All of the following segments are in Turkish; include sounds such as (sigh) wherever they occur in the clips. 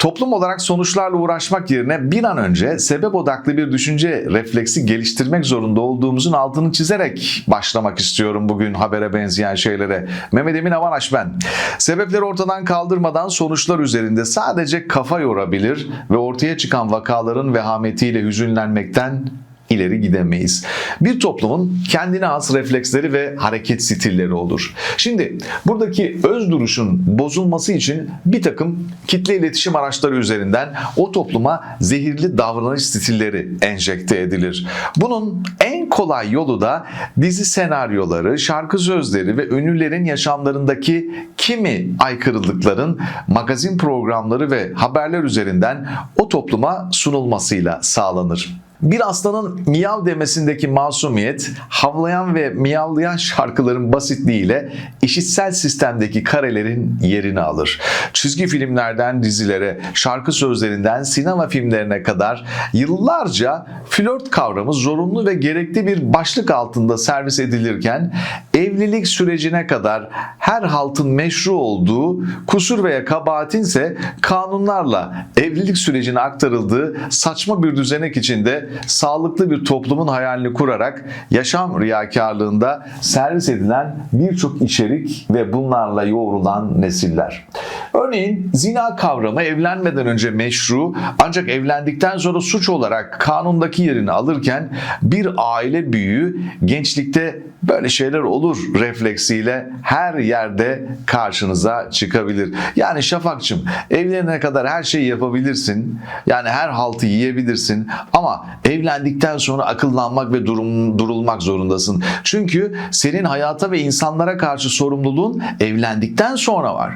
Toplum olarak sonuçlarla uğraşmak yerine bir an önce sebep odaklı bir düşünce refleksi geliştirmek zorunda olduğumuzun altını çizerek başlamak istiyorum bugün habere benzeyen şeylere. Mehmet Emin Avanaş ben. Sebepleri ortadan kaldırmadan sonuçlar üzerinde sadece kafa yorabilir ve ortaya çıkan vakaların vehametiyle hüzünlenmekten ileri gidemeyiz. Bir toplumun kendine has refleksleri ve hareket stilleri olur. Şimdi buradaki öz duruşun bozulması için bir takım kitle iletişim araçları üzerinden o topluma zehirli davranış stilleri enjekte edilir. Bunun en kolay yolu da dizi senaryoları, şarkı sözleri ve ünlülerin yaşamlarındaki kimi aykırılıkların magazin programları ve haberler üzerinden o topluma sunulmasıyla sağlanır. Bir aslanın miyav demesindeki masumiyet, havlayan ve miyavlayan şarkıların basitliğiyle işitsel sistemdeki karelerin yerini alır. Çizgi filmlerden dizilere, şarkı sözlerinden sinema filmlerine kadar yıllarca flört kavramı zorunlu ve gerekli bir başlık altında servis edilirken evlilik sürecine kadar her haltın meşru olduğu, kusur veya kabahatinse kanunlarla evlilik sürecine aktarıldığı saçma bir düzenek içinde sağlıklı bir toplumun hayalini kurarak yaşam riyakarlığında servis edilen birçok içerik ve bunlarla yoğrulan nesiller. Örneğin zina kavramı evlenmeden önce meşru ancak evlendikten sonra suç olarak kanundaki yerini alırken bir aile büyüğü gençlikte böyle şeyler olur refleksiyle her yerde karşınıza çıkabilir. Yani Şafakçım evlenene kadar her şeyi yapabilirsin. Yani her haltı yiyebilirsin ama evlendikten sonra akıllanmak ve durum, durulmak zorundasın. Çünkü senin hayata ve insanlara karşı sorumluluğun evlendikten sonra var.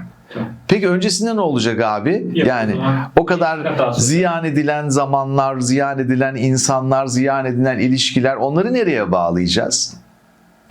Peki öncesinde ne olacak abi? Yani o kadar ziyan edilen zamanlar, ziyan edilen insanlar, ziyan edilen ilişkiler onları nereye bağlayacağız?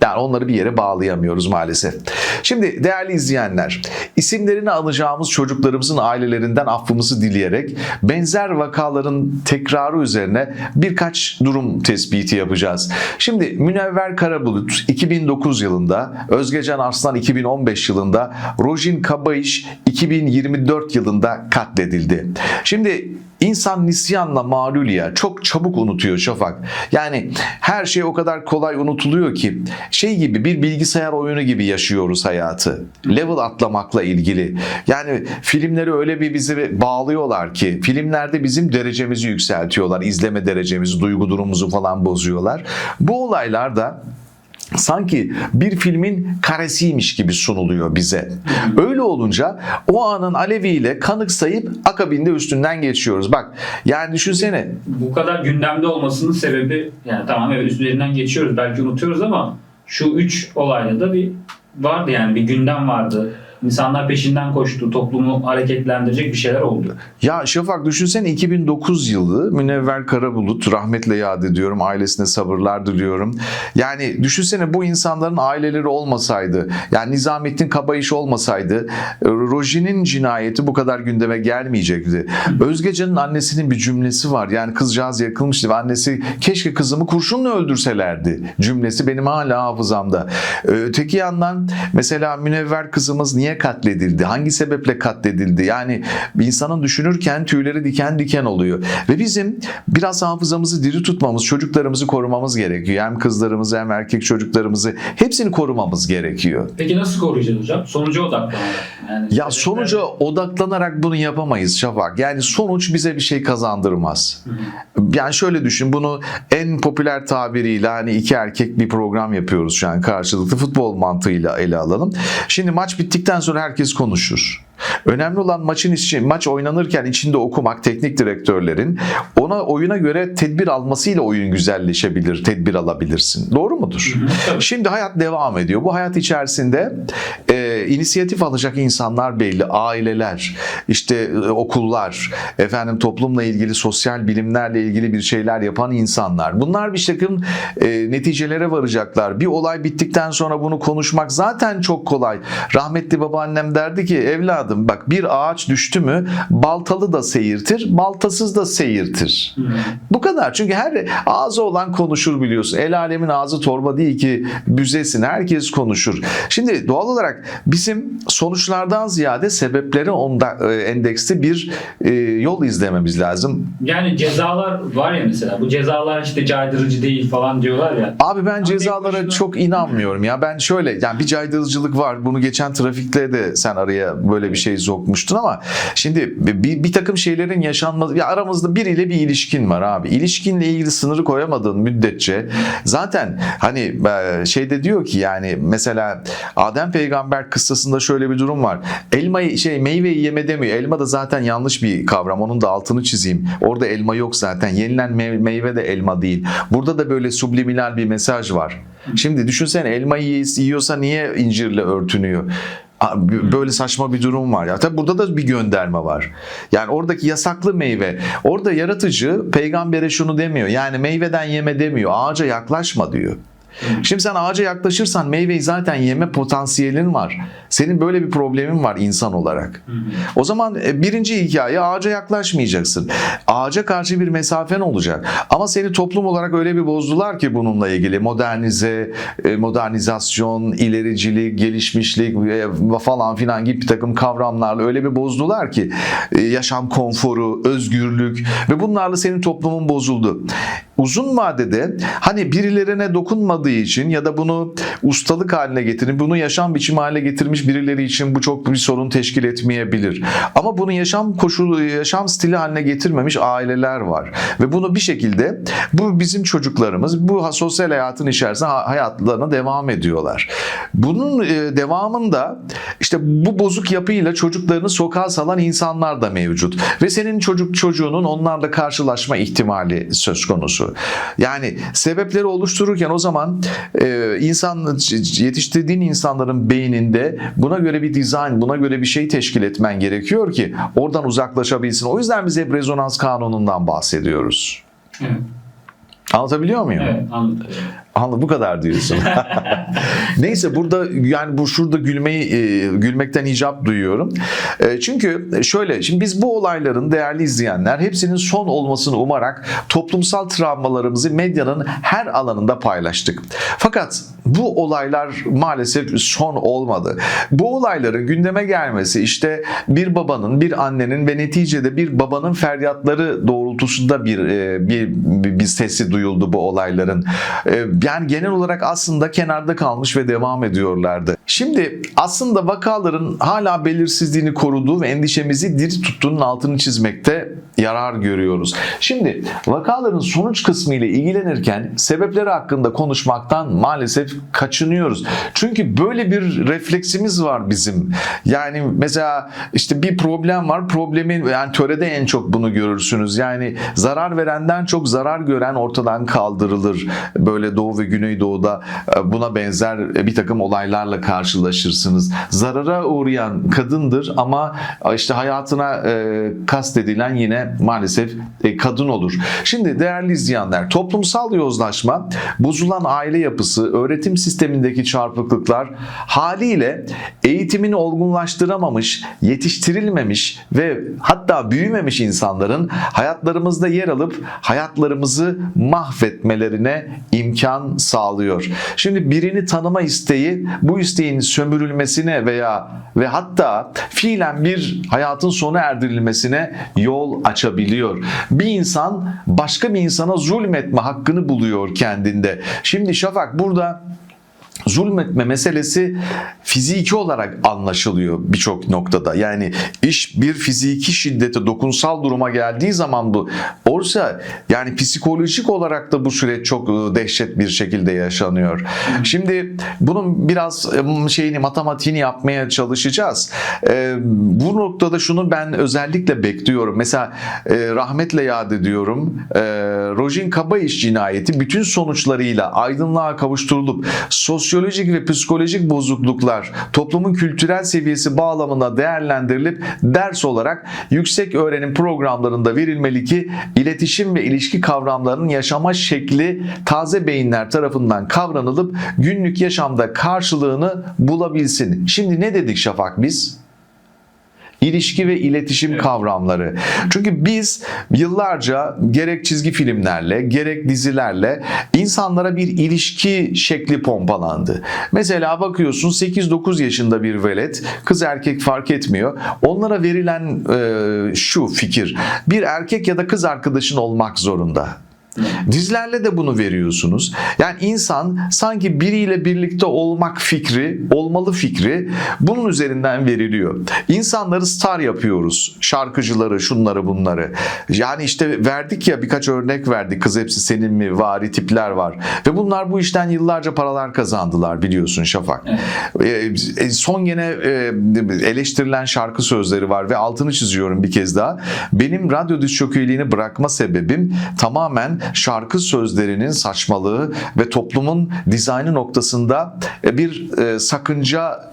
Yani onları bir yere bağlayamıyoruz maalesef. Şimdi değerli izleyenler, isimlerini alacağımız çocuklarımızın ailelerinden affımızı dileyerek benzer vakaların tekrarı üzerine birkaç durum tespiti yapacağız. Şimdi Münevver Karabulut 2009 yılında, Özgecan Arslan 2015 yılında, Rojin Kabayış 2024 yılında katledildi. Şimdi İnsan nisyanla mağlul ya çok çabuk unutuyor Şafak. Yani her şey o kadar kolay unutuluyor ki şey gibi bir bilgisayar oyunu gibi yaşıyoruz hayatı. Level atlamakla ilgili. Yani filmleri öyle bir bizi bağlıyorlar ki filmlerde bizim derecemizi yükseltiyorlar. izleme derecemizi, duygu durumumuzu falan bozuyorlar. Bu olaylar da sanki bir filmin karesiymiş gibi sunuluyor bize. Öyle olunca o anın aleviyle kanıksayıp akabinde üstünden geçiyoruz. Bak yani düşünsene Bu kadar gündemde olmasının sebebi yani tamam evet üzerinden geçiyoruz belki unutuyoruz ama şu üç olayda da bir vardı yani bir gündem vardı. İnsanlar peşinden koştu, toplumu hareketlendirecek bir şeyler oldu. Ya Şafak düşünsene 2009 yılı Münevver Karabulut rahmetle yad ediyorum. Ailesine sabırlar diliyorum. Yani düşünsene bu insanların aileleri olmasaydı, yani Nizamettin Kabayış olmasaydı Rojin'in cinayeti bu kadar gündeme gelmeyecekti. Özgecan'ın annesinin bir cümlesi var. Yani kızcağız yakılmıştı ve annesi keşke kızımı kurşunla öldürselerdi cümlesi benim hala hafızamda. Öteki yandan mesela Münevver kızımız niye katledildi? Hangi sebeple katledildi? Yani insanın düşünürken tüyleri diken diken oluyor. Ve bizim biraz hafızamızı diri tutmamız, çocuklarımızı korumamız gerekiyor. Hem kızlarımızı hem erkek çocuklarımızı hepsini korumamız gerekiyor. Peki nasıl koruyacağız hocam? Sonuca odaklanarak. Yani Ya sonuca odaklanarak bunu yapamayız Şafak. Yani sonuç bize bir şey kazandırmaz. Yani şöyle düşün bunu en popüler tabiriyle hani iki erkek bir program yapıyoruz şu an karşılıklı futbol mantığıyla ele alalım. Şimdi maç bittikten sonra herkes konuşur. Önemli olan maçın içi, maç oynanırken içinde okumak teknik direktörlerin ona oyuna göre tedbir almasıyla oyun güzelleşebilir, tedbir alabilirsin. Doğru mudur? Şimdi hayat devam ediyor. Bu hayat içerisinde e, inisiyatif alacak insanlar belli, aileler, işte e, okullar, efendim toplumla ilgili, sosyal bilimlerle ilgili bir şeyler yapan insanlar. Bunlar bir takım e, neticelere varacaklar. Bir olay bittikten sonra bunu konuşmak zaten çok kolay. Rahmetli babaannem derdi ki evladım bak bir ağaç düştü mü baltalı da seyirtir, baltasız da seyirtir. değildir. Bu kadar. Çünkü her ağzı olan konuşur biliyorsun. El alemin ağzı torba değil ki büzesin. Herkes konuşur. Şimdi doğal olarak bizim sonuçlardan ziyade sebepleri onda e, endeksli bir e, yol izlememiz lazım. Yani cezalar var ya mesela. Bu cezalar işte caydırıcı değil falan diyorlar ya. Abi ben cezalara başına- çok inanmıyorum ya. Ben şöyle yani bir caydırıcılık var. Bunu geçen trafikte de sen araya böyle bir şey sokmuştun ama şimdi bir, bir takım şeylerin yaşanması ya aramızda biriyle bir ilişkin var abi. İlişkinle ilgili sınırı koyamadığın müddetçe zaten hani e, şeyde diyor ki yani mesela Adem peygamber kıssasında şöyle bir durum var. Elmayı şey meyveyi yeme demiyor. Elma da zaten yanlış bir kavram. Onun da altını çizeyim. Orada elma yok zaten. Yenilen me- meyve de elma değil. Burada da böyle subliminal bir mesaj var. Şimdi düşünsene elmayı yiyorsa niye incirle örtünüyor? Böyle saçma bir durum var ya. Tabi burada da bir gönderme var. Yani oradaki yasaklı meyve. Orada yaratıcı peygambere şunu demiyor. Yani meyveden yeme demiyor. Ağaca yaklaşma diyor. Şimdi sen ağaca yaklaşırsan meyveyi zaten yeme potansiyelin var. Senin böyle bir problemin var insan olarak. O zaman e, birinci hikaye ağaca yaklaşmayacaksın. Ağaca karşı bir mesafen olacak. Ama seni toplum olarak öyle bir bozdular ki bununla ilgili modernize, e, modernizasyon, ilericilik, gelişmişlik e, falan filan gibi bir takım kavramlarla öyle bir bozdular ki yaşam konforu, özgürlük ve bunlarla senin toplumun bozuldu. Uzun vadede hani birilerine dokunmadığı için ya da bunu ustalık haline getirip bunu yaşam biçimi haline getirmiş birileri için bu çok bir sorun teşkil etmeyebilir. Ama bunu yaşam koşulu, yaşam stili haline getirmemiş aileler var. Ve bunu bir şekilde bu bizim çocuklarımız bu sosyal hayatın içerisinde ha- hayatlarına devam ediyorlar. Bunun e, devamında işte bu bozuk yapıyla çocuklarını sokağa salan insanlar da mevcut. Ve senin çocuk çocuğunun onlarla karşılaşma ihtimali söz konusu. Yani sebepleri oluştururken o zaman e, insan yetiştirdiğin insanların beyninde buna göre bir dizayn, buna göre bir şey teşkil etmen gerekiyor ki oradan uzaklaşabilsin. O yüzden biz hep rezonans kanunundan bahsediyoruz. Evet, Anlatabiliyor muyum? evet anladım. Anladım bu kadar diyorsun. (laughs) Neyse burada yani bu şurada gülmeyi e, gülmekten icap duyuyorum. E, çünkü şöyle şimdi biz bu olayların değerli izleyenler hepsinin son olmasını umarak toplumsal travmalarımızı medyanın her alanında paylaştık. Fakat bu olaylar maalesef son olmadı. Bu olayların gündeme gelmesi işte bir babanın, bir annenin ve neticede bir babanın feryatları doğrultusunda bir e, bir, bir, bir sesi duyuldu bu olayların. Yani genel olarak aslında kenarda kalmış ve devam ediyorlardı. Şimdi aslında vakaların hala belirsizliğini koruduğu ve endişemizi diri tuttuğunun altını çizmekte yarar görüyoruz. Şimdi vakaların sonuç kısmı ile ilgilenirken sebepleri hakkında konuşmaktan maalesef kaçınıyoruz. Çünkü böyle bir refleksimiz var bizim. Yani mesela işte bir problem var. Problemin yani törede en çok bunu görürsünüz. Yani zarar verenden çok zarar gören ortadan kaldırılır. Böyle Doğu ve Güneydoğu'da e, buna benzer bir takım olaylarla karşılaşırsınız. Zarara uğrayan kadındır ama işte hayatına e, kastedilen yine maalesef e, kadın olur. Şimdi değerli izleyenler toplumsal yozlaşma, bozulan aile yapısı, öğretim sistemindeki çarpıklıklar haliyle eğitimini olgunlaştıramamış, yetiştirilmemiş ve hatta büyümemiş insanların hayatlarımızda yer alıp hayatlarımızı mahvetmelerine imkan sağlıyor. Şimdi birini tanıma isteği bu isteğin sömürülmesine veya ve hatta fiilen bir hayatın sona erdirilmesine yol açabiliyor. Bir insan başka bir insana zulmetme hakkını buluyor kendinde. Şimdi Şafak burada zulmetme meselesi fiziki olarak anlaşılıyor birçok noktada. Yani iş bir fiziki şiddete, dokunsal duruma geldiği zaman bu olsa yani psikolojik olarak da bu süreç çok e, dehşet bir şekilde yaşanıyor. Şimdi bunun biraz şeyini matematiğini yapmaya çalışacağız. Bu noktada şunu ben özellikle bekliyorum. Mesela rahmetle yad ediyorum. Rojin Kabayiş cinayeti bütün sonuçlarıyla aydınlığa kavuşturulup sosyolojik ve psikolojik bozukluklar toplumun kültürel seviyesi bağlamında değerlendirilip ders olarak yüksek öğrenim programlarında verilmeli ki iletişim ve ilişki kavramlarının yaşama şekli taze beyinler tarafından kavranılıp günlük yaşamda karşılığını bulabilsin. Şimdi ne dedik Şafak biz? İlişki ve iletişim kavramları. Çünkü biz yıllarca gerek çizgi filmlerle gerek dizilerle insanlara bir ilişki şekli pompalandı. Mesela bakıyorsun 8-9 yaşında bir velet kız erkek fark etmiyor. Onlara verilen e, şu fikir bir erkek ya da kız arkadaşın olmak zorunda. Dizlerle de bunu veriyorsunuz. Yani insan sanki biriyle birlikte olmak fikri, olmalı fikri bunun üzerinden veriliyor. İnsanları star yapıyoruz. Şarkıcıları, şunları bunları. Yani işte verdik ya birkaç örnek verdik. Kız hepsi senin mi? Vari tipler var. Ve bunlar bu işten yıllarca paralar kazandılar biliyorsun Şafak. Ee, son yine e, eleştirilen şarkı sözleri var ve altını çiziyorum bir kez daha. Benim radyo diskjokeyliğini bırakma sebebim tamamen şarkı sözlerinin saçmalığı ve toplumun dizaynı noktasında e, bir e, sakınca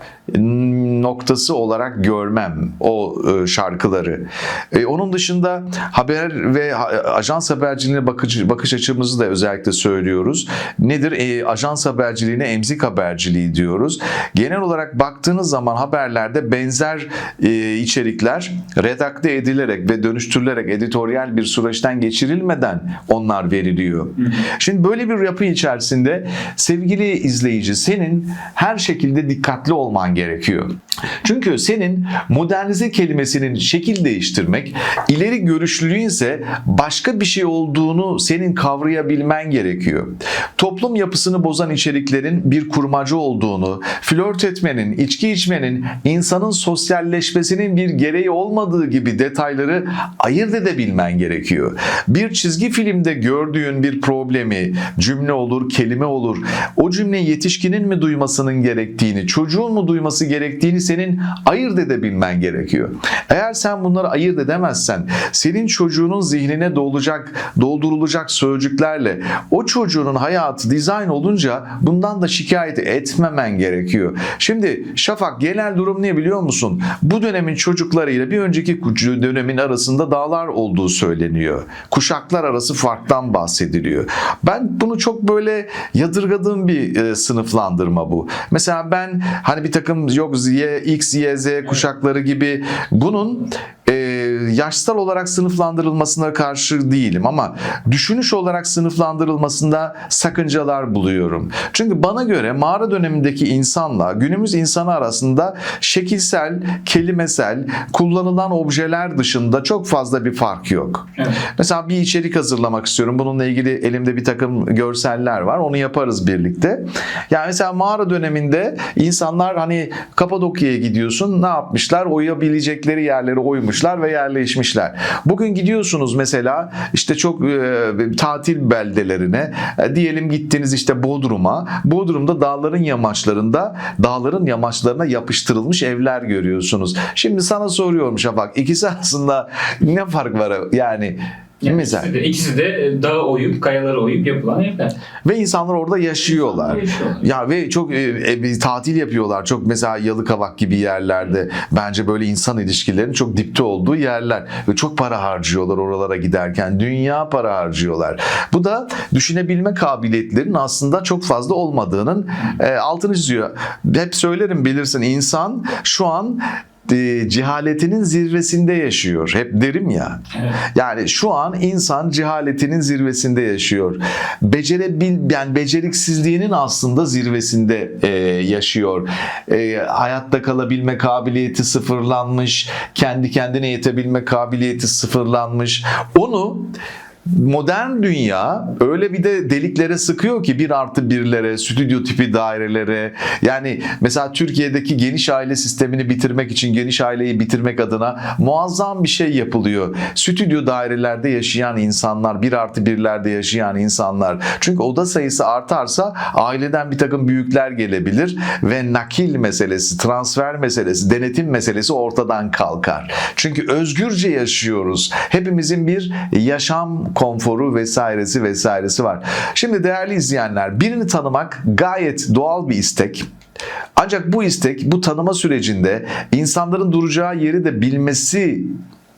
noktası olarak görmem o e, şarkıları. E, onun dışında haber ve ajans haberciliğine bakıcı, bakış açımızı da özellikle söylüyoruz. Nedir? E, ajans haberciliğine emzik haberciliği diyoruz. Genel olarak baktığınız zaman haberlerde benzer e, içerikler redakte edilerek ve dönüştürülerek editoryal bir süreçten geçirilmeden onlar veriliyor. Şimdi böyle bir yapı içerisinde sevgili izleyici senin her şekilde dikkatli olman gerekiyor. Çünkü senin modernize kelimesinin şekil değiştirmek, ileri görüşlülüğün ise başka bir şey olduğunu senin kavrayabilmen gerekiyor. Toplum yapısını bozan içeriklerin bir kurmacı olduğunu, flört etmenin, içki içmenin, insanın sosyalleşmesinin bir gereği olmadığı gibi detayları ayırt edebilmen gerekiyor. Bir çizgi filmde gördüğün bir problemi, cümle olur, kelime olur. O cümleyi yetişkinin mi duymasının gerektiğini, çocuğun mu duyması gerektiğini senin ayırt edebilmen gerekiyor. Eğer sen bunları ayırt edemezsen, senin çocuğunun zihnine dolacak, doldurulacak sözcüklerle o çocuğun hayatı dizayn olunca bundan da şikayet etmemen gerekiyor. Şimdi Şafak genel durum ne biliyor musun? Bu dönemin çocuklarıyla bir önceki dönemin arasında dağlar olduğu söyleniyor. Kuşaklar arası farktan bahsediliyor. Ben bunu çok böyle yadırgadığım bir e, sınıflandırma bu. Mesela ben hani bir takım yok Y, X, Y, Z kuşakları gibi. Bunun e, yaşsal olarak sınıflandırılmasına karşı değilim ama düşünüş olarak sınıflandırılmasında sakıncalar buluyorum. Çünkü bana göre mağara dönemindeki insanla günümüz insanı arasında şekilsel, kelimesel, kullanılan objeler dışında çok fazla bir fark yok. Evet. Mesela bir içerik hazırlamak istiyorum. Bununla ilgili elimde bir takım görseller var. Onu yaparız birlikte. Yani mesela mağara döneminde insanlar hani Kapadokya'ya gidiyorsun. Ne yapmışlar? Oyabilecekleri yerleri oymuşlar ve yerleşmişler. Bugün gidiyorsunuz mesela işte çok e, tatil beldelerine. E, diyelim gittiniz işte Bodrum'a. Bodrum'da dağların yamaçlarında dağların yamaçlarına yapıştırılmış evler görüyorsunuz. Şimdi sana soruyorum Şafak. ikisi arasında ne fark var? Yani Yani mesela ikisi de, ikisi de dağı oyup, kayaları oyup yapılan evler. ve insanlar orada yaşıyorlar. Yaşıyorlar. Ya ve çok e, e, bir tatil yapıyorlar. Çok mesela Yalıkavak gibi yerlerde bence böyle insan ilişkilerinin çok dipte olduğu yerler ve çok para harcıyorlar oralara giderken. Dünya para harcıyorlar. Bu da düşünebilme kabiliyetlerinin aslında çok fazla olmadığının e, altını çiziyor. Hep söylerim bilirsin insan şu an e, cehaletinin zirvesinde yaşıyor. Hep derim ya. Evet. Yani şu an insan cehaletinin zirvesinde yaşıyor. Becerebil, yani beceriksizliğinin aslında zirvesinde e, yaşıyor. E, hayatta kalabilme kabiliyeti sıfırlanmış, kendi kendine yetebilme kabiliyeti sıfırlanmış. Onu modern dünya öyle bir de deliklere sıkıyor ki bir artı birlere, stüdyo tipi dairelere yani mesela Türkiye'deki geniş aile sistemini bitirmek için geniş aileyi bitirmek adına muazzam bir şey yapılıyor. Stüdyo dairelerde yaşayan insanlar, bir artı birlerde yaşayan insanlar. Çünkü oda sayısı artarsa aileden bir takım büyükler gelebilir ve nakil meselesi, transfer meselesi, denetim meselesi ortadan kalkar. Çünkü özgürce yaşıyoruz. Hepimizin bir yaşam konforu vesairesi vesairesi var. Şimdi değerli izleyenler birini tanımak gayet doğal bir istek. Ancak bu istek bu tanıma sürecinde insanların duracağı yeri de bilmesi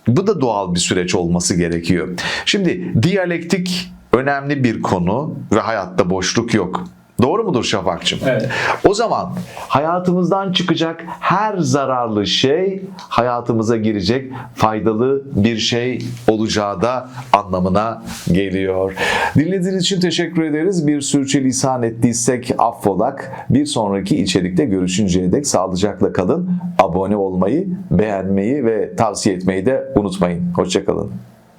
bu da doğal bir süreç olması gerekiyor. Şimdi diyalektik önemli bir konu ve hayatta boşluk yok. Doğru mudur Şafak'cığım? Evet. O zaman hayatımızdan çıkacak her zararlı şey hayatımıza girecek faydalı bir şey olacağı da anlamına geliyor. Dinlediğiniz için teşekkür ederiz. Bir sürçülisan ettiysek affolak. Bir sonraki içerikte görüşünceye dek sağlıcakla kalın. Abone olmayı, beğenmeyi ve tavsiye etmeyi de unutmayın. Hoşçakalın.